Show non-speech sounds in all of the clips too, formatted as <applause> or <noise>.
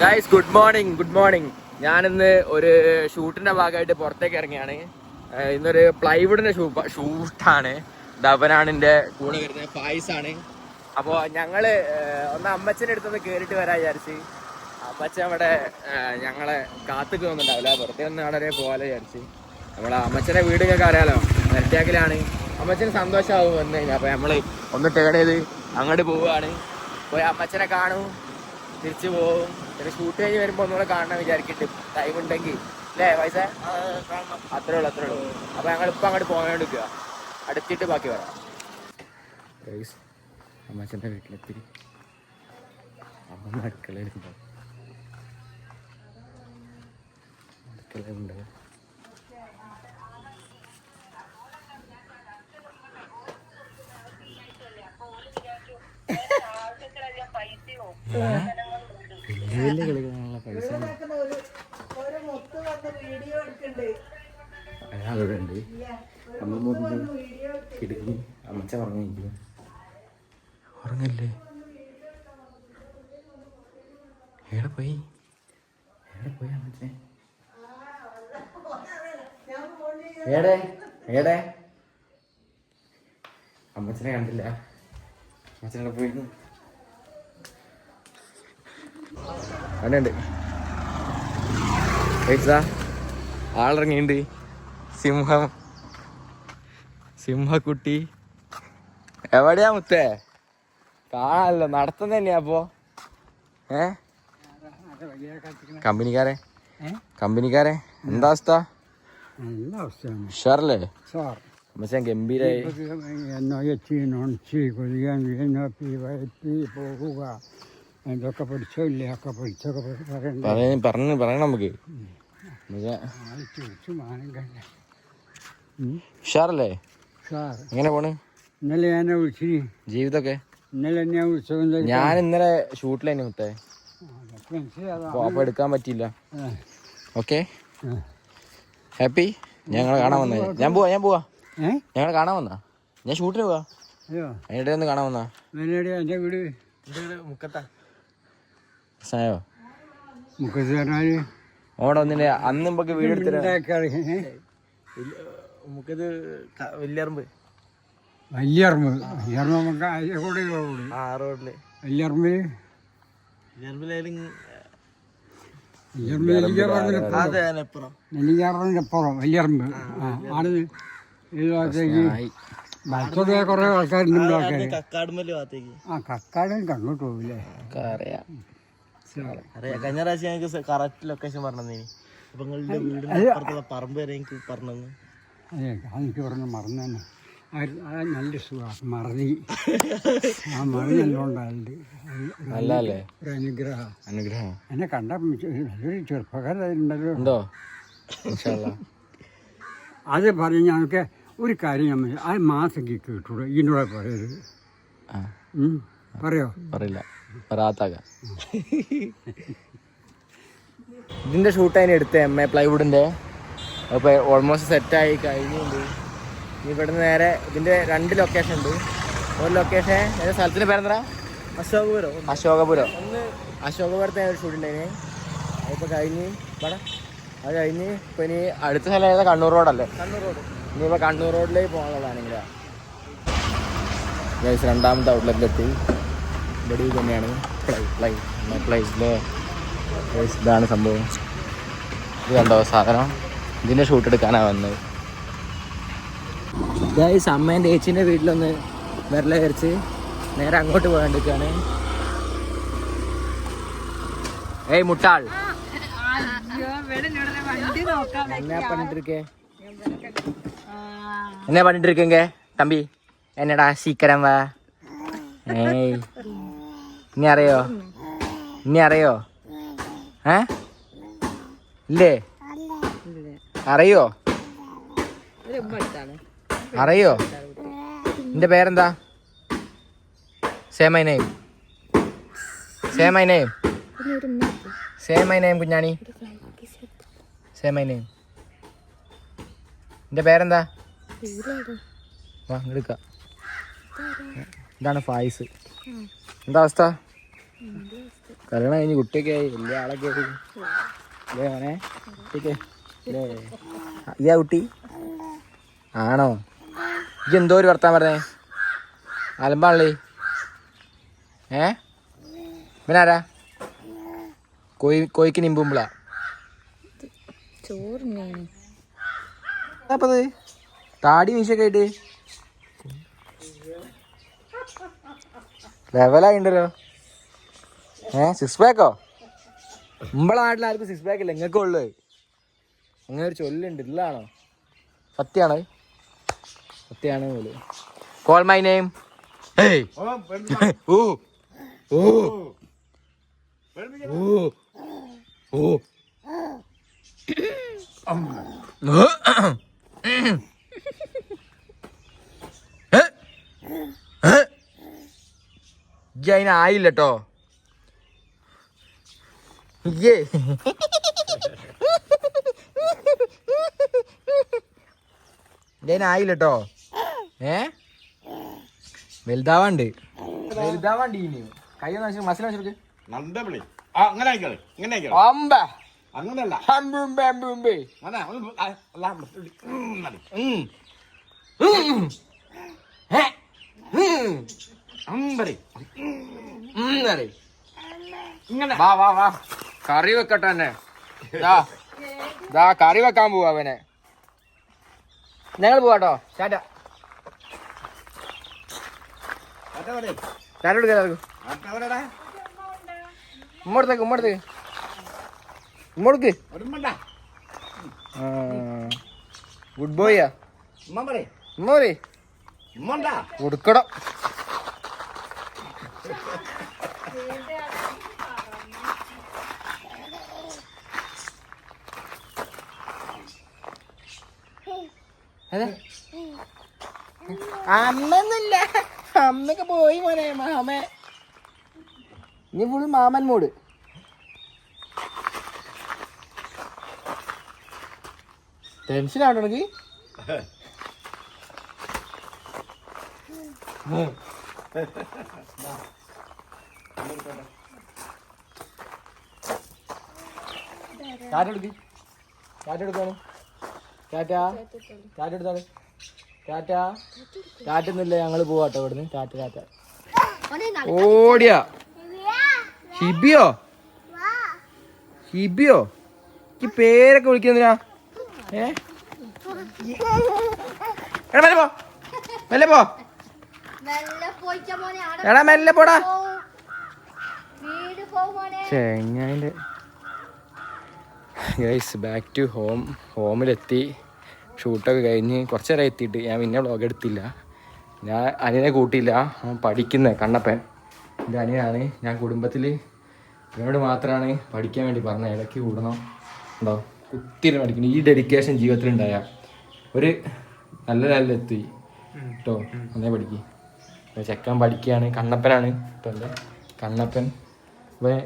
Guys good morning good morning ഞാനിന്ന് ഒരു ഷൂട്ടിന്റെ ഭാഗമായിട്ട് പുറത്തേക്ക് ഇറങ്ങിയാണ്. ഇന്നൊരു പ്ലൈവുഡിന്റെ ഷൂട്ടാണ്. ധവനാണ് എന്റെ കൂടെ വരുന്നത് പായസാണ്. അപ്പോ അപ്പോൾ ഞങ്ങൾ ഒന്ന് അമ്മച്ചന്റെ അടുത്തൊന്ന് കയറിയിട്ട് വരാൻ വിചാരിച്ച്. അമ്മച്ചൻ അവിടെ ഞങ്ങളെ കാത്തുക്ക് വന്നിട്ടുണ്ടാവില്ല. വെറുതെ ഒന്ന് അവിടെ പോകാൻ വിചാരിച്ച്. നമ്മളെ അമ്മച്ചന്റെ വീടൊക്കെ അറിയാലോ. നെറ്റാക്കിലാണ് അമ്മച്ചന് സന്തോഷമാവും വന്നു കഴിഞ്ഞാൽ അപ്പോൾ നമ്മൾ ഒന്ന് ടേൺ ചെയ്ത് അങ്ങോട്ട് പോവുകയാണ് പോയി അമ്മച്ചനെ കാണും. തിരിച്ചു പോകും പിന്നെ ഷൂട്ട് കഴിഞ്ഞ് വരുമ്പോൾ ഒന്നുകൂടെ കാണണം വിചാരിക്കട്ടെ ടൈം ഉണ്ടെങ്കിൽ. അല്ലേ പൈസ? അത്രേ ഉള്ളൂ അത്രേ ഉള്ളൂ അപ്പോൾ ഞങ്ങൾ ഇപ്പം അങ്ങോട്ട് പോകാണ്ടിരിക്കുക അടുത്തിട്ട് ബാക്കി വരാം അമ്മച്ചന്റെ വീട്ടിലെത്തി അമ്മ അടുക്കളയിലുണ്ടോ. വലിയ കളിക്കാനുള്ള പൈസ അവിടെ ഉണ്ട്. അമ്മ കിടക്കി അമ്മച്ച ഉറങ്ങിയിരിക്കുന്നു. ഉറങ്ങല്ലേ? എവിടെ പോയി? എവിടെ പോയി അമ്മച്ചേ? ഏടെ ഏടെ അമ്മച്ചനെ കണ്ടില്ല. അമ്മച്ചനെ പോയിരുന്നു. പൈസ ആളിറങ്ങിയിട്ടുണ്ട് സിംഹം. സിംഹക്കുട്ടി. എവിടെയാ മുത്തേ? കാണാനല്ലോ നടത്തം തന്നെയാ അപ്പോ. ഏ? കമ്പനിക്കാരെ? കമ്പനിക്കാരെ? എന്താ അവസ്ഥ? ഉഷാറല്ലേ? മച്ചാൻ ഗംഭീരായി. എന്നോ എത്തി നൊണച്ചി കൊതിയാൻ വീണപ്പി വയറ്റി പോകുക. ഇതൊക്കെ പഠിച്ചോ ഇല്ലേ ഒക്കെ പഠിച്ചൊക്കെ പറയണം പറഞ്ഞു പറയണം നമുക്ക്. ഉഷാറല്ലേ? എങ്ങനെ പോണ്? ഇന്നലെ ഞാൻ വിളിച്ചിനി. ജീവിതമൊക്കെ? ഇന്നലെ ഞാൻ വിളിച്ചത് ഞാൻ ഇന്നലെ ഷൂട്ടിലേനി മുത്തേ. അതൊക്കെ മനസ്സിലാതാ അപ്പൊ അപ്പൊ എടുക്കാൻ പറ്റിയില്ല. ഓക്കെ? ഹാപ്പി? ഞങ്ങളെ കാണാൻ വന്നേ. ഞാൻ പോവാ ഞാൻ പോവാ. ഞങ്ങൾ ഞങ്ങളെ കാണാൻ വന്നാ. ഞാൻ ഷൂട്ടിന് പോവാ. അയ്യോ. അതിനിടെ ഒന്ന് കാണാൻ വന്നാ. വീട്? മുക്കത്താ. സായോ മുക്കത്ത് പറഞ്ഞാൽ അന്ന് നമുക്ക് വീട് നമുക്കിത് വലിയറമ്പ് നമുക്ക് റോഡ് ആ റോഡിൽ. വലിയറമ്പ് ആണ് ഭാഗത്തേക്ക് കുറേ ആൾക്കാരുണ്ട് ആ കക്കാടും കണ്ണോട്ട് പോകില്ലേ അറിയാം അറിയാം കഴിഞ്ഞ പ്രാവശ്യം ഞങ്ങൾക്ക് കറക്റ്റ് ലൊക്കേഷൻ പറഞ്ഞതേനി അപ്പൊ നിങ്ങളുടെ വീടിന്റെ അപ്പുറത്തുള്ള പറമ്പ് വരെ എനിക്ക് പറഞ്ഞു അതെ അതെനിക്ക് പറഞ്ഞു മറന്നു നല്ല സുഖമാണ് മറതി ആ മറ നല്ലോണ്ടായിട്ടുണ്ട് നല്ലല്ലേ ഒരു അനുഗ്രഹം. അനുഗ്രഹം. എന്നെ കണ്ട നല്ലൊരു ചെറുപ്പക്കാരുണ്ടല്ലോ അത് പറഞ്ഞ് ഞങ്ങൾക്ക് ഒരു കാര്യം ഞാൻ ആ മാസം കിട്ടൂടെ ഇതിനോട് പറയരുത്. ആ. ഉം. പറയോ? പറയില്ല പറയാത്താക ഇതിന്റെ ഷൂട്ട് അതിന് എടുത്തേ എം എ പ്ലൈവുഡിന്റെ അപ്പൊ ഓൾമോസ്റ്റ് സെറ്റായി കഴിഞ്ഞുണ്ട് ഇനി ഇവിടുന്ന് നേരെ ഇതിന്റെ രണ്ട് ലൊക്കേഷൻ ഉണ്ട്. ഒരു ലൊക്കേഷൻ ഏതാ സ്ഥലത്തിന് പേരെന്താ? അശോകപുരം. അശോകപുരം. അശോകപുരത്തെ ഒരു ഷൂട്ട് ഉണ്ടായിന്. അതിപ്പോ കഴിഞ്ഞ് ഇവിടെ അത് കഴിഞ്ഞ് ഇപ്പൊ ഇനി അടുത്ത സ്ഥലം ഏതാ? കണ്ണൂർ റോഡല്ലേ? കണ്ണൂർ റോഡ്. ഇനിയിപ്പോ കണ്ണൂർ റോഡിലേക്ക് പോകാനുള്ളതാണെങ്കിലാ ഗൈസ് രണ്ടാമത്തെ ഔട്ട്ലെറ്റിലെത്തി ഇവിടെ ഇത് തന്നെയാണ് പ്ലൈ പ്ലൈ പ്ലൈ അല്ലേ ഇതാണ് സംഭവം. ഇത് കണ്ടോ സാധനം? ഇതിന്റെ ഷൂട്ട് എടുക്കാനാണ് വന്നത്. ഗൈസ് അമ്മേന്റെ ഏച്ചിന്റെ വീട്ടിലൊന്ന് വിരല കയറിച്ച് നേരെ അങ്ങോട്ട് പോകാണ്ടിരിക്കുകയാണ് ഏയ് മുട്ടാൾ. എന്നാ പണിട്ടിരിക്കേ എന്നാ പണിട്ടിരിക്കേ തമ്പി എന്നടാ സീക്കരം വാ. ഏയ്. ഇനി അറിയോ ഇനി അറിയോ ഏ? ഇല്ലേ? അറിയോ? അറിയോ? നിന്റെ പേരെന്താ? Say my name say my name say my name Kunjani. Say my name നിന്റെ പേരെന്താ? വാ എടുക്ക. ഇതാണ് ഫായിസ്. എന്താ അവസ്ഥ? കല്യാണം കഴിഞ്ഞ് കുട്ടിയൊക്കെ ആയി വലിയ ആളൊക്കെ ആയി അല്ലേ മോനെ? കുട്ടിയൊക്കെ അല്ലേ ഇയാ കുട്ടി. ആണോ? ഇജ്ജ് എന്തോ ഒരു വർത്താൻ പറഞ്ഞേ? അലമ്പാണല്ലേ? ഏ? ആരാ കോയി കോയിക്ക് നിമ്പുമ്പളാ ചോറിനാണ്. അപ്പത് താടി മീശൊക്കെ ആയിട്ട്. ലെവലായിണ്ടല്ലോ. ഏ സിക്സ് പാക്കോ നമ്മളെ നാട്ടിൽ ആർക്കും സിക്സ് പാക്ക് ഇല്ല ഇങ്ങൊക്കെ ഉള്ളു. അങ്ങനെ ഒരു ചൊല്ലുണ്ട് ഇല്ലാണോ സത്യാണോ. സത്യാണ് പോലും കോൾ മൈ നെയിം ഓ. ഓ. ഓ. ഓ. <coughs> ഇജ്ജ് അതിനായില്ല കേട്ടോ ഇയ്യേ ഇതിനായില്ല കേട്ടോ ഏ വലുതാവാണ്ട് വലുതാവാണ്ട് ഇനി കൈ ഒന്ന് മസിൽ നല്ല വിളി ആ അങ്ങനെ ആയിക്കോളെ ഇങ്ങനെ ആയിക്കോളെ അമ്പ അങ്ങനല്ല അമ്പുമ്പേ അമ്പുമ്പേ അങ്ങനെ ഉം ഇങ്ങനെ വാ വാ വാ കറി വെക്കട്ടെ തന്നെ ദാ കറി വെക്കാൻ പോവാ അവനെ ഞങ്ങൾ പോവാട്ടോ ചാറ്റ. ടാറ്റ കൊടുക്കാം. ഉമ്മടുത്തേക്ക് ഉമ്മടുത്തേക്ക് ഉമ്മടുക്ക്. ഗുഡ് ബോയ്യാ ഉമ്മ പറയ്. ഉമ്മ. കൊടുക്കണം അതെ. അമ്മന്നില്ല അമ്മയ്ക്ക് പോയി മോനെ മാമ. ഇനി ഫുൾ മാമൻ മൂട്. ടെൻഷൻ ആണോ എനിക്ക് ടാറ്റ എടുക്ക്. ടാറ്റ. ടാറ്റ എടുത്താണ് ടാറ്റ. ടാറ്റൊന്നുമില്ല ഞങ്ങൾ പോവാട്ടോ ഇവിടുന്ന്. ടാറ്റ ടാറ്റ. ഓടിയ. ഹിബിയോ? ഹിബിയോ? ഈ പേരൊക്കെ വിളിക്കുന്നതിനാ ഏ? മെല്ലെ പോ. മെല്ലെ പോ. എടാ മെല്ലെ പോടാ. പോവും. വീട് പോവും മോനെ ചെങ്ങായിന്റെ ഗൈസ് ബാക്ക് ടു ഹോം ഹോമിലെത്തി ഷൂട്ടൊക്കെ കഴിഞ്ഞ് കുറച്ച് നേരം എത്തിയിട്ട് ഞാൻ പിന്നെ വ്ളോഗ് എടുത്തില്ല. ഞാൻ അനിയനെ കൂട്ടിയില്ല. പഠിക്കുന്നത് പഠിക്കുന്ന കണ്ണപ്പൻ. എന്റെ അനിയനാണ്. ഞാൻ കുടുംബത്തിൽ ഇവനോട് മാത്രമാണ് പഠിക്കാൻ വേണ്ടി പറഞ്ഞത്. ഇടയ്ക്ക് കൂടണം. ഉണ്ടോ? കുത്തിരി പഠിക്കണം. ഈ ഡെഡിക്കേഷൻ ജീവിതത്തിലുണ്ടായ ഒരു നല്ല ലെവലിൽ എത്തി. കേട്ടോ? അന്നേ പഠിക്കും. ചെക്കൻ പഠിക്കുകയാണ് കണ്ണപ്പനാണ്. ഇപ്പം എന്റെ കണ്ണപ്പൻ. ഇപ്പം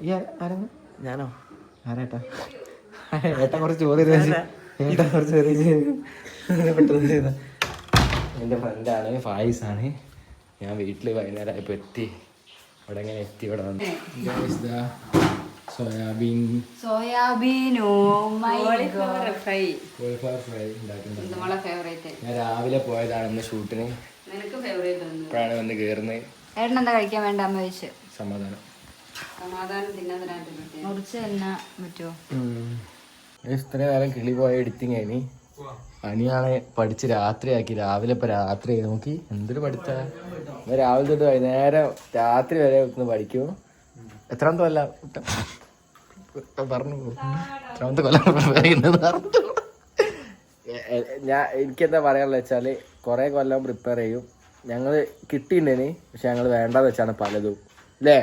ഈ ആരാണ്? ഞാനോ? ആരേട്ടാ ഏട്ടാ കുറച്ച് ചോറ്. ഏട്ടാ കുറച്ച് എന്റെ പെട്ടെന്ന് ചെയ്താ. എന്റെ ഫ്രണ്ടാണ് ഫായിസാണ്. ആണ് ഞാൻ വീട്ടിൽ വൈകുന്നേരം ഇപ്പൊ എത്തി. ഇവിടെ എങ്ങനെ എത്തി ഇവിടെ വന്നു. സോയാബീൻ. സോയാബീനോ? കോളിഫ്ലവർ ഫ്രൈ കോളിഫ്ലവർ ഫ്രൈ ഉണ്ടാക്കുന്നത് ഞാൻ രാവിലെ പോയതാണ് ഇന്ന് ഷൂട്ടിന്. നിനക്ക് ഫേവറേറ്റ് ഒന്ന് ഇപ്പോഴാണ് വന്ന് കയറുന്നത് ഏട്ടൻ എന്താ കഴിക്കാൻ വേണ്ട? അമ്മ ചോദിച്ചു. സമാധാനം. സമാധാനം തിന്നാൻ മുറിച്ച് തന്നെ പറ്റുമോ? ഇത്ര നേരം കിളി പോയ എഡിറ്റിങ് ആയി അനിയാണ് പഠിച്ച് രാത്രിയാക്കി. രാവിലെ ഇപ്പൊ രാത്രി നോക്കി എന്തൊരു പഠിച്ചാ രാവിലെ തൊട്ട് വൈകുന്നേരം രാത്രി വരെ ഒന്ന് പഠിക്കും. എത്രാമത്തെ കൊല്ല? പറഞ്ഞു. എത്രാമത്തെ കൊല്ലം? ഞാൻ എനിക്കെന്താ പറയാനുള്ള വെച്ചാൽ കൊറേ കൊല്ലം പ്രിപ്പയർ ചെയ്യും. ഞങ്ങൾ കിട്ടിയിട്ടുണ്ടേന് പക്ഷെ ഞങ്ങൾ വേണ്ടാന്ന് വെച്ചാണ് പലതും. അല്ലേ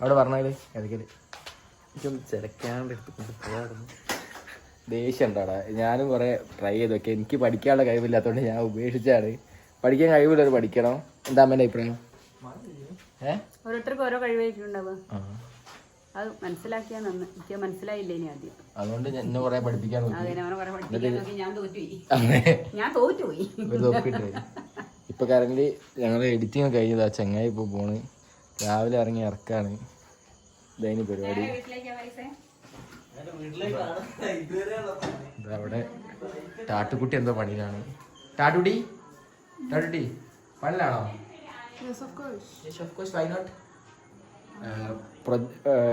അവിടെ പറഞ്ഞാൽ ഇടയ്ക്കൽ എനിക്കൊന്ന് ചിലക്കാണ്ട് കൊണ്ട് പോകാറുണ്ട് ദേഷ്യം ഉണ്ടോടാ ഞാനും കുറെ ട്രൈ ചെയ്തൊക്കെ. എനിക്ക് പഠിക്കാനുള്ള കഴിവില്ലാത്തതുകൊണ്ട് ഞാൻ ഉപേക്ഷിച്ചാണ് പഠിക്കാൻ കഴിവില്ലവർ പഠിക്കണം? എന്താ അമ്മേന്റെ അഭിപ്രായം? ഏ? ഓരോരുത്തർക്കും ഓരോ കഴിവായിട്ടുണ്ടാവുക ആ. അത് മനസ്സിലാക്കിയാൽ നന്ന്. എനിക്ക് മനസ്സിലായില്ല ഇനി ആദ്യം? അതുകൊണ്ട് ഞാൻ എന്നെ കുറെ പഠിപ്പിക്കാൻ ഞാൻ തോറ്റുപോയി. ഇപ്പൊ കറന്റ് ഞങ്ങൾ എഡിറ്റിംഗ് ഒക്കെ കഴിഞ്ഞതാ. ചെങ്ങായി ഇപ്പൊ പോണ്. രാവിലെ ഇറങ്ങി ഇറക്കാണ്. ഇതായി പരിപാടി. അവിടെ ടാട്ടുകുട്ടി എന്തോ പണിയിലാണ്. ടാട്ടുടി ടാട്ടുടി പണിയിലാണോ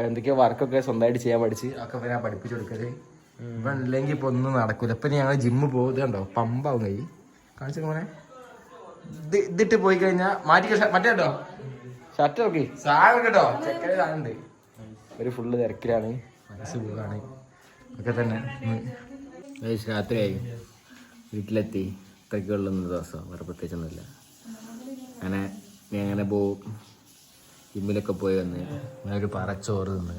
എന്തൊക്കെയോ വർക്കൊക്കെ സ്വന്തമായിട്ട് ചെയ്യാൻ പഠിച്ച് ഒക്കെ ഞാൻ പഠിപ്പിച്ചു കൊടുക്കൽ. ഇവൻ ഇല്ലെങ്കിൽ ഇപ്പൊ ഒന്നും നടക്കൂല. ഇപ്പൊ ഞങ്ങൾ ജിമ്മ് പോകുന്നുണ്ടോ പമ്പാവും കൈ കാണിച്ചു മോനെ? ഇത് ഇതിട്ട് പോയി കഴിഞ്ഞാ മാറ്റി മറ്റേ കേട്ടോ ഷർട്ട് നോക്കി. സാധനം കേട്ടോ? ചെക്കന്റെ സാധനം ഉണ്ട്. ഒരു ഫുള്ള് തിരക്കിലാണ്. മനസ്സ് പോകാണ് ഒക്കെ തന്നെ രാത്രിയായി. വീട്ടിലെത്തി. ഇത്രയ്ക്കുള്ളുന്ന ദിവസം. വേറെ പ്രത്യേകിച്ചൊന്നുമില്ല. അങ്ങനെ ഞാൻ അങ്ങനെ പോവും ജിമ്മിലൊക്കെ പോയി വന്ന്. ഞാൻ ഒരു പറ ചോറ് തിന്ന്.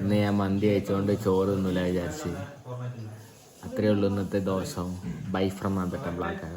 ഇന്ന് ഞാൻ മന്തി അയച്ചുകൊണ്ട് ചോറ് തിന്നില്ല വിചാരിച്ച്. അത്രയേ ഉള്ളൂ ഇന്നത്തെ ദിവസം. Bye from ആമ്പറ്റ black